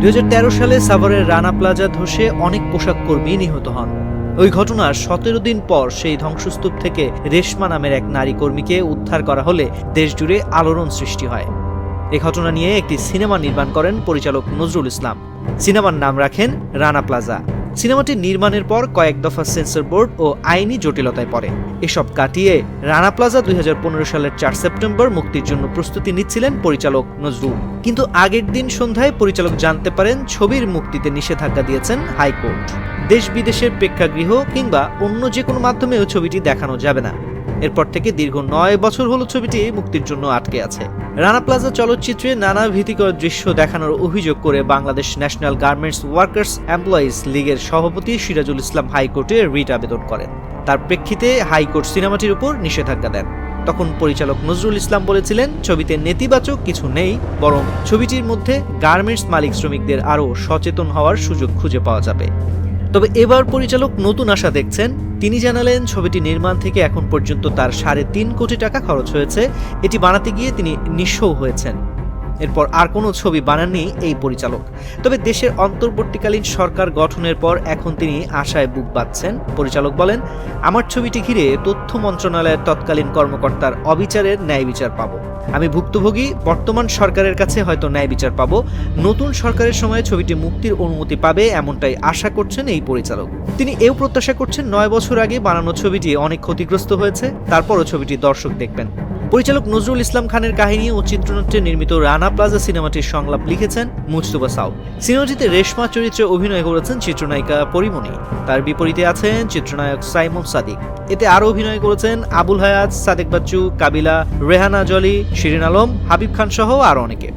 দুই হাজার তেরো সালে সাভারের রানা প্লাজা ধসে অনেক পোশাক কর্মী নিহত হন। ওই ঘটনার সতেরো দিন পর সেই ধ্বংসস্তূপ থেকে রেশমা নামের এক নারী কর্মীকে উদ্ধার করা হলে দেশজুড়ে আলোড়ন সৃষ্টি হয়। এ ঘটনা নিয়ে একটি সিনেমা নির্মাণ করেন পরিচালক নজরুল ইসলাম। সিনেমার নাম রাখেন রানা প্লাজা। সিনেমাটি নির্মাণের পর কয়েক দফা সেন্সর বোর্ড ও আইনি জটিলতায় পড়ে। এসব কাটিয়ে রানা প্লাজা দুই হাজার পনেরো সালের চার সেপ্টেম্বর মুক্তির জন্য প্রস্তুতি নিচ্ছিলেন পরিচালক নজরুল। কিন্তু আগের দিন সন্ধ্যায় পরিচালক জানতে পারেন, ছবির মুক্তিতে নিষেধাজ্ঞা দিয়েছেন হাইকোর্ট। দেশ বিদেশের প্রেক্ষাগৃহ কিংবা অন্য যে কোনো মাধ্যমেও ছবিটি দেখানো যাবে না। এরপর থেকে দীর্ঘ নয় বছর হলো ছবিটি মুক্তির জন্য আটকে আছে। রানা প্লাজা চলচ্চিত্রে নানা ভীতিকর দৃশ্য দেখানোর অভিযোগ করে Bangladesh national garments workers employees লীগের সভাপতি সিরাজুল ইসলাম হাইকোর্টে রিট আবেদন করেন। তার প্রেক্ষিতে হাইকোর্ট সিনেমাটির উপর নিষেধাজ্ঞা দেন। তখন পরিচালক নজরুল ইসলাম বলেছিলেন, ছবিতে নেতিবাচক কিছু নেই, বরং ছবিটির মধ্যে গার্মেন্টস মালিক শ্রমিকদের আরও সচেতন হওয়ার সুযোগ খুঁজে পাওয়া যাবে। তবে এবার পরিচালক নতুন আশা দেখছেন। তিনি জানালেন, ছবিটি নির্মাণ থেকে এখন পর্যন্ত তার সাড়ে তিন কোটি টাকা খরচ হয়েছে। এটি বানাতে গিয়ে তিনি নিঃস্ব হয়েছেন। এরপর আর কোনো ছবি বানাননি এই পরিচালক। তবে দেশের অন্তর্বর্তীকালীন সরকার গঠনের পর এখন তিনি আশায় বুক বাঁধছেন। পরিচালক বলেন, আমার ছবিটি ঘিরে তথ্য মন্ত্রণালয়ের তৎকালীন কর্মকর্তার অবিচারের ন্যায় বিচার পাবো। আমি ভুক্তভোগী, বর্তমান সরকারের কাছে হয়তো ন্যায় বিচার পাবো। নতুন সরকারের সময় ছবিটি মুক্তির অনুমতি পাবে এমনটাই আশা করছেন এই পরিচালক। তিনি এও প্রত্যাশা করছেন নয় বছর আগে বানানো ছবিটি অনেক ক্ষতিগ্রস্ত হয়েছে, তারপরও ছবিটি দর্শক দেখবেন। পরিচালক নজরুল ইসলাম খানের কাহিনী ও চিত্রনাট্যে নির্মিত রানা প্লাজা সিনেমাটির সংলাপ লিখেছেন মুজতুবা সাউ। সিনেমাটিতে রেশমা চরিত্রে অভিনয় করেছেন চিত্রনায়িকা পরিমণি। তার বিপরীতে আছেন চিত্রনায়ক সাইমন সাদিক। এতে আরও অভিনয় করেছেন আবুল হায়াত, সাদেক বাচ্চু, কাবিলা, রেহানা জলি, শিরিন আলম, হাবিব খান সহ আরও অনেকে।